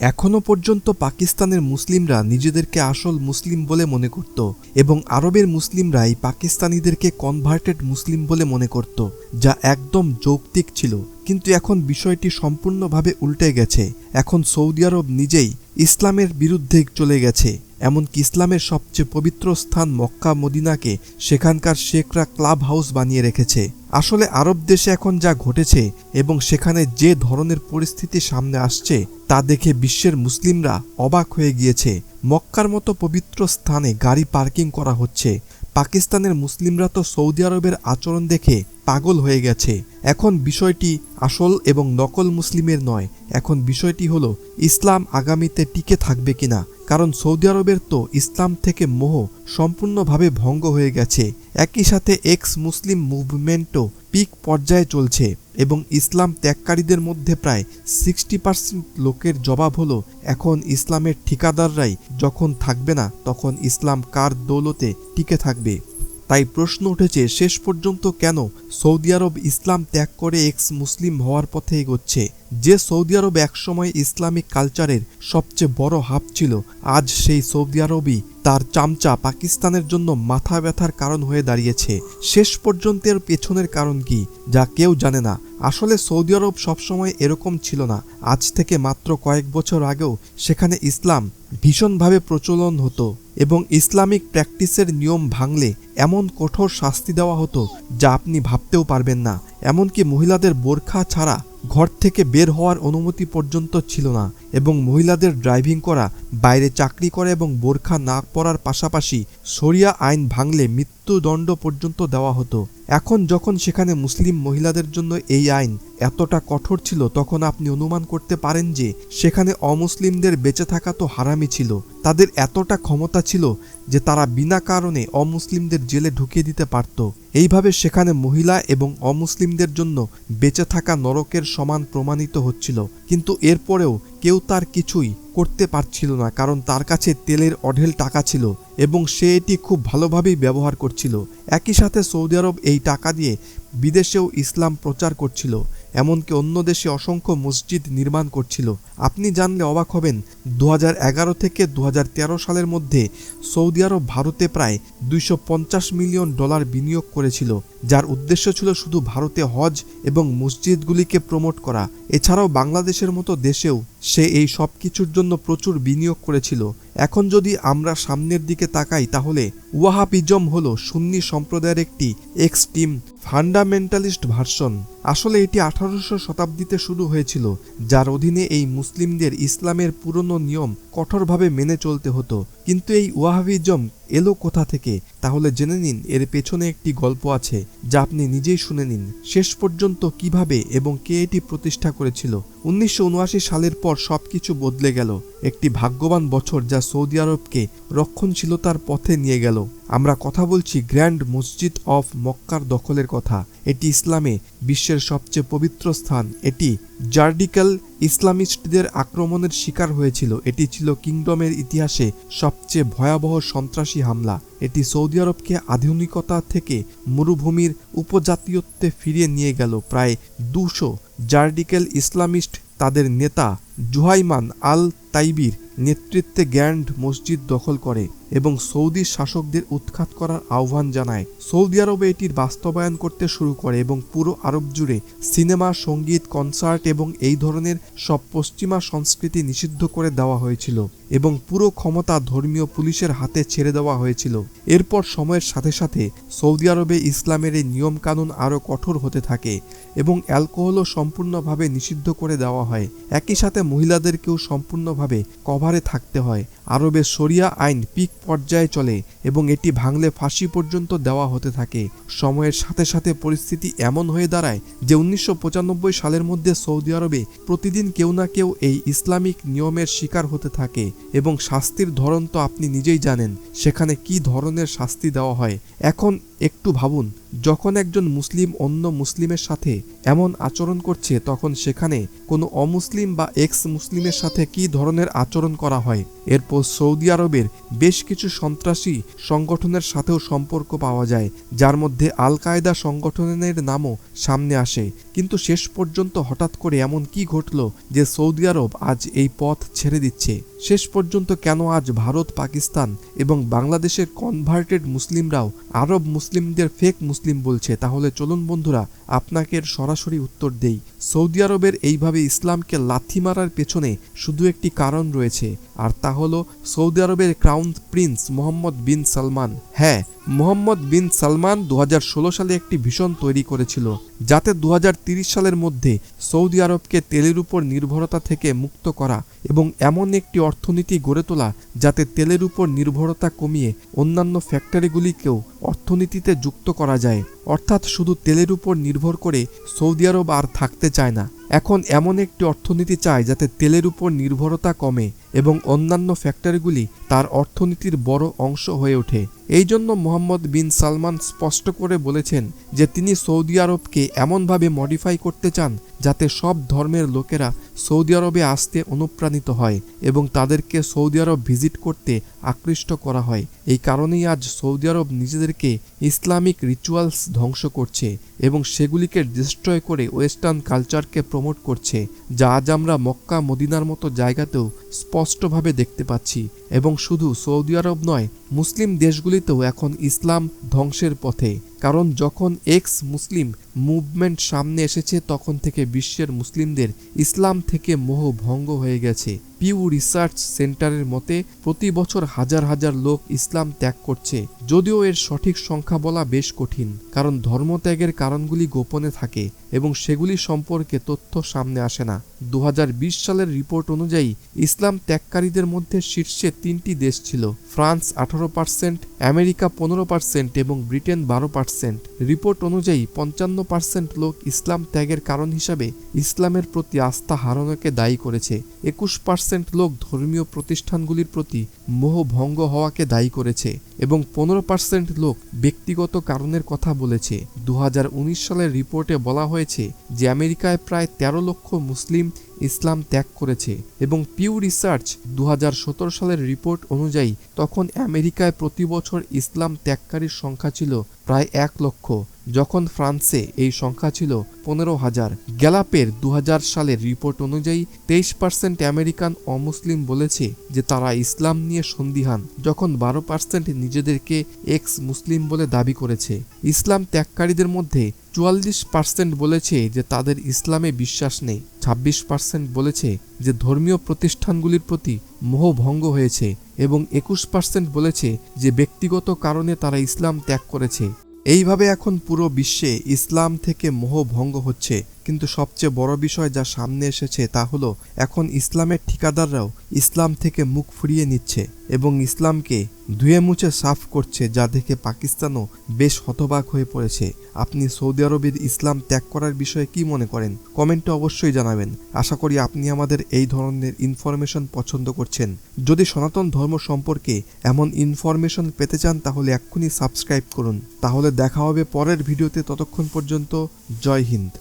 এখনও পর্যন্ত পাকিস্তানের মুসলিমরা নিজেদেরকে আসল মুসলিম বলে মনে করত এবং আরবের মুসলিমরাই পাকিস্তানিদেরকে কনভার্টেড মুসলিম বলে মনে করত, যা একদম যৌক্তিক ছিল। কিন্তু এখন বিষয়টি সম্পূর্ণভাবে উল্টে গেছে। এখন সৌদি আরব নিজেই ইসলামের বিরুদ্ধে চলে গেছে। এমনকি ইসলামের সবচেয়ে পবিত্র স্থান মক্কা, মদিনাকে সেখানকার শেখরা ক্লাব হাউস বানিয়ে রেখেছে। আসলে আরব দেশে এখন যা ঘটেছে এবং সেখানে যে ধরনের পরিস্থিতি সামনে আসছে, তা দেখে বিশ্বের মুসলিমরা অবাক হয়ে গিয়েছে। মক্কার মতো পবিত্র স্থানে গাড়ি পার্কিং করা হচ্ছে। পাকিস্তানের মুসলিমরা তো সৌদি আরবের আচরণ দেখে পাগল হয়ে গেছে। এখন বিষয়টি আসল এবং নকল মুসলিমের নয়। এখন বিষয়টি হলো, ইসলাম আগামীতে টিকে থাকবে কিনা? কারণ সৌদি আরবের তো ইসলাম থেকে মোহ সম্পূর্ণভাবে ভঙ্গ হয়ে গেছে। একই সাথে এক্স মুসলিম মুভমেন্টও পিক পর্যায়ে চলছে। এবং ইসলাম ত্যাগকারীদের মধ্যে প্রায় সিক্সটি পার্সেন্ট লোকের জবাব হলো, এখন ইসলামের ঠিকাদাররাই যখন থাকবে না, তখন ইসলাম কার দৌলতে টিকে থাকবে? তাই প্রশ্ন উঠেছে, শেষ পর্যন্ত কেন সৌদি আরব ইসলাম ত্যাগ করে এক্স মুসলিম হওয়ার পথে এগোচ্ছে? যে সৌদি আরব একসময় ইসলামিক কালচারের সবচেয়ে বড় হাব ছিল, আজ সেই সৌদি আরবই তার চামচা পাকিস্তানের জন্য মাথা ব্যথার কারণ হয়ে দাঁড়িয়েছে। শেষ পর্যন্ত এর পেছনের কারণ কি, যা কেউ জানে না। আসলে সৌদি আরব সবসময় এরকম ছিল না। আজ থেকে মাত্র কয়েক বছর আগেও সেখানে ইসলাম ভীষণভাবে প্রচলন হতো এবং ইসলামিক প্র্যাকটিসের নিয়ম ভাঙলে এমন কঠোর শাস্তি দেওয়া হতো যা আপনি ভাবতেও পারবেন না। এমনকি মহিলাদের বোরখা ছাড়া ঘর থেকে বের হওয়ার অনুমতি পর্যন্ত ছিল না এবং মহিলাদের ড্রাইভিং করা, বাইরে চাকরি করা এবং বোরখা না পরার পাশাপাশি সরিয়া আইন ভাঙলে মৃত্যুদণ্ড পর্যন্ত দেওয়া হতো। এখন যখন সেখানে মুসলিম মহিলাদের জন্য এই আইন এতটা কঠোর ছিল, তখন আপনি অনুমান করতে পারেন যে সেখানে অমুসলিমদের বেঁচে থাকা তো হারামি ছিল। তাদের এতটা ক্ষমতা ছিল যে তারা বিনা কারণে অমুসলিমদের জেলে ঢুকিয়ে দিতে পারত। এইভাবে সেখানে মহিলা এবং অমুসলিমদের জন্য বেঁচে থাকা নরকের সমান প্রমাণিত হচ্ছিল। কিন্তু এরপরেও কেউ তার কিছুই করতে পারছিল না, কারণ তার কাছে তেলের অঢেল টাকা ছিল এবং সে এটি খুব ভালোভাবেই ব্যবহার করছিল। একই সাথে সৌদি আরব এই টাকা দিয়ে বিদেশেও ইসলাম প্রচার করছিল। এমনকি অন্য দেশে অসংখ্য মসজিদ নির্মাণ করছিল। আপনি জানলে অবাক হবেন দু হাজার এগারো থেকে দু হাজার তেরো সালের মধ্যে সৌদি আরব ভারতে প্রায় দুইশো পঞ্চাশ মিলিয়ন ডলার বিনিয়োগ করেছিল, যার উদ্দেশ্য ছিল শুধু ভারতে হজ এবং মসজিদগুলিকে প্রমোট করা। এছাড়াও বাংলাদেশের মতো দেশেও সে এই সব কিছুর জন্য প্রচুর বিনিয়োগ করেছিল। এখন যদি আমরা সামনের দিকে তাকাই, তাহলে ওয়াহাবিজম হল সুন্নি সম্প্রদায়ের একটি এক্সট্রিম ফান্ডামেন্টালিস্ট ভার্সন। আসলে এটি আঠারোশো শতাব্দীতে শুরু হয়েছিল, যার অধীনে এই মুসলিমদের ইসলামের পুরনো নিয়ম কঠোরভাবে মেনে চলতে হতো। কিন্তু এই ওয়াহাবিজম এলো কোথা থেকে? তাহলে জেনে নিন, এর পেছনে একটি গল্প আছে যা আপনি নিজেই শুনে নিন। শেষ পর্যন্ত কীভাবে এবং কে এটি প্রতিষ্ঠা করেছিল? উনিশশো উনআশি সালের পর সবকিছু বদলে গেল। একটি ভাগ্যবান বছর যা সৌদি আরবকে রক্ষণশীলতার পথে নিয়ে গেল। আমরা কথা বলছি গ্র্যান্ড মসজিদ অফ মক্কার দখলের কথা। এটি ইসলামে বিশ্বের সবচেয়ে পবিত্র স্থান। এটি জার্ডিক্যাল ইসলামিস্টদের আক্রমণের শিকার হয়েছিল। এটি ছিল কিংডমের ইতিহাসে সবচেয়ে ভয়াবহ সন্ত্রাসী হামলা। এটি সৌদি আরবকে আধুনিকতা থেকে মরুভূমির উপজাতীয়ত্বে ফিরিয়ে নিয়ে গেল। প্রায় দুশো জার্ডিকেল ইসলামিস্ট তাদের নেতা জুহাইমান আল তাইবির নেতৃত্বে গ্র্যান্ড মসজিদ দখল করে। এবং সৌদি শাসকদের উৎখাত করার আহ্বান জানায়। সৌদি আরবে এটির বাস্তবায়ন করতে শুরু করে এবং পুরো আরব জুড়ে সিনেমা, সংগীত, কনসার্ট এবং এই ধরনের সব পশ্চিমা সংস্কৃতি নিষিদ্ধ করে দেওয়া হয়েছিল এবং পুরো ক্ষমতা ধর্মীয় পুলিশের হাতে ছেড়ে দেওয়া হয়েছিল। এরপর সময়ের সাথে সাথে সৌদি আরবে ইসলামের এই নিয়মকানুন আরও কঠোর হতে থাকে এবং অ্যালকোহলও সম্পূর্ণভাবে নিষিদ্ধ করে দেওয়া হয়। একই সাথে মহিলাদেরকেও সম্পূর্ণভাবে কভারে থাকতে হয়। আরবে শরিয়া আইন পিক পর্যায়ে চলে এবং এটি ভাঙলে ফাঁসি পর্যন্ত দেওয়া হতে থাকে। সময়ের সাথে সাথে পরিস্থিতি এমন হয়ে দাঁড়ায় যে উনিশশো পঁচানব্বই সালের মধ্যে সৌদি আরবে প্রতিদিন কেউ না কেউ এই ইসলামিক নিয়মের শিকার হতে থাকে এবং শাস্তির ধরন তো আপনি নিজেই জানেন, সেখানে কি ধরনের শাস্তি দেওয়া হয়। এখন একটু ভাবুন, যখন একজন মুসলিম অন্য মুসলিমের সাথে এমন আচরণ করছে, তখন সেখানে কোনো অমুসলিম বা এক্স মুসলিমের সাথে কি ধরনের আচরণ করা হয়? এরপর সৌদি আরবের বেশ কিছু সন্ত্রাসী সংগঠনের সাথেও সম্পর্ক পাওয়া যায়, যার মধ্যে আল কায়দা সংগঠনের নামও সামনে আসে। কিন্তু শেষ পর্যন্ত হঠাৎ করে এমন কি ঘটল যে সৌদি আরব আজ এই পথ ছেড়ে দিচ্ছে? শেষ পর্যন্ত কেন আজ ভারত, পাকিস্তান এবং বাংলাদেশের কনভার্টেড মুসলিমরাও আরব মুসলিমদের ফেক মুসলিম বলছে। তাহলে চলুন বন্ধুরা, আপনাকে সরাসরি উত্তর দেই। সৌদি আরবের এইভাবে ইসলামকে লাথি মারার পেছনে শুধু একটি কারণ রয়েছে, আর তা হলো সৌদি আরবের crown prince Mohammed bin Salman. হ্যাঁ মোহাম্মদ বিন সালমান দু হাজার ষোলো সালে একটি ভীষণ তৈরি করেছিল, যাতে দু সালের মধ্যে সৌদি আরবকে তেলের উপর নির্ভরতা থেকে মুক্ত করা এবং এমন একটি অর্থনীতি গড়ে তোলা যাতে তেলের উপর নির্ভরতা কমিয়ে অন্যান্য ফ্যাক্টরিগুলিকেও অর্থনীতিতে যুক্ত করা যায়। অর্থাৎ শুধু তেলের উপর নির্ভর করে সৌদি আরব আর থাকতে চায় না। এখন এমন একটি অর্থনীতি চায় যাতে তেলের উপর নির্ভরতা কমে এবং অন্যান্য ফ্যাক্টরিগুলি তার অর্থনীতির বড় অংশ হয়ে ওঠে। এই জন্য মোহাম্মদ বিন সালমান স্পষ্ট করে বলেছেন যে তিনি সৌদি আরবকে এমনভাবে মডিফাই করতে চান যাতে সব ধর্মের লোকেরা সৌদি আরবে আসতে অনুপ্রাণিত হয় এবং তাদেরকে সৌদি আরব ভিজিট করতে আকৃষ্ট করা হয়। এই কারণেই আজ সৌদি আরব নিজেদেরকে ইসলামিক রিচুয়ালস ধ্বংস করছে। এবং সেগুলিকে ডিস্ট্রয় করে ওয়েস্টার্ন কালচারকে প্রমোট করছে, যা আজ আমরা মক্কা মদিনার মতো জায়গাতেও স্পষ্টভাবে দেখতে পাচ্ছি। এবং শুধু সৌদি আরব নয়, মুসলিম দেশগুলিতেও এখন ইসলাম ধ্বংসের পথে। কারণ যখন এক্স মুসলিম মুভমেন্ট সামনে এসেছে, তখন থেকে বিশ্বের মুসলিমদের ইসলাম থেকে মোহ ভঙ্গ হয়ে গেছে। পিউ রিসার্চ সেন্টারের মতে, প্রতি বছর হাজার হাজার লোক ইসলাম ত্যাগ করছে। যদিও এর সঠিক সংখ্যা বলা বেশ কঠিন, কারণ ধর্মত্যাগের কারণগুলি গোপনে থাকে এবং সেগুলি সম্পর্কে তথ্য সামনে আসে না। দু হাজার বিশ সালের রিপোর্ট অনুযায়ী, ইসলাম ত্যাগকারীদের মধ্যে শীর্ষে তিনটি দেশ ছিল। ফ্রান্স আঠারো পার্সেন্ট, আমেরিকা পনেরো পার্সেন্ট এবং ব্রিটেন বারো পার্সেন্ট। রিপোর্ট অনুযায়ী, পঞ্চান্ন পার্সেন্ট লোক ইসলাম ত্যাগের কারণ হিসাবে ইসলামের প্রতি আস্থা হারানোকে দায়ী করেছে। একুশ পার্সেন্ট লোক ধর্মীয় প্রতিষ্ঠানগুলির প্রতি মোহ ভঙ্গ হওয়াকে দায়ী করেছে। এবং পনেরো পার্সেন্ট লোক ব্যক্তিগত কারণের কথা বলেছে। দুহাজার উনিশ সালের রিপোর্টে বলা হয়েছে যে, আমেরিকায় প্রায় ১৩ লক্ষ মুসলিম ইসলাম ত্যাগ করেছে এবং পিউ রিসার্চ দুহাজার সতেরো সালের রিপোর্ট অনুযায়ী তখন আমেরিকায় প্রতি বছর ইসলাম ত্যাগকারীর সংখ্যা ছিল প্রায় এক লক্ষ, যখন ফ্রান্সে এই সংখ্যা ছিল পনেরো হাজার। গ্যালাপের দু হাজার সালের রিপোর্ট অনুযায়ী তেইশ পার্সেন্ট আমেরিকান অমুসলিম বলেছে যে, তারা ইসলাম নিয়ে সন্দিহান, যখন বারো পার্সেন্ট নিজেদেরকে এক্স মুসলিম বলে দাবি করেছে। ইসলাম ত্যাগকারীদের মধ্যে চুয়াল্লিশ পার্সেন্ট বলেছে যে তাদের ইসলামে বিশ্বাস নেই। ছাব্বিশ পার্সেন্ট বলেছে যে ধর্মীয় প্রতিষ্ঠানগুলির প্রতি মোহভঙ্গ হয়েছে এবং একুশ পার্সেন্ট বলেছে যে ব্যক্তিগত কারণে তারা ইসলাম ত্যাগ করেছে। এইভাবে এখন পুরো বিশ্বে ইসলাম থেকে মোহ ভঙ্গ হচ্ছে। কিন্তু সবচেয়ে বড় বিষয় যা সামনে এসেছে তা হলো, এখন ইসলামের ঠিকাদাররাও ইসলাম থেকে মুখ ফুরিয়ে নিচ্ছে এবং ইসলামকে ধুয়ে মুছে সাফ করছে যা দেখে পাকিস্তানও বেশ হতবাক হয়ে পড়েছে। আপনি সৌদি আরবের ইসলাম ত্যাগ করার বিষয়ে কি মনে করেন? কমেন্টে অবশ্যই জানাবেন। আশা করি আপনি আমাদের এই ধরনের ইনফরমেশন পছন্দ করছেন। যদি সনাতন ধর্ম সম্পর্কে এমন ইনফরমেশন পেতে চান তাহলে এক্ষুনি সাবস্ক্রাইব করুন। তাহলে দেখা হবে পরের ভিডিওতে ততক্ষণ পর্যন্ত, জয় হিন্দ।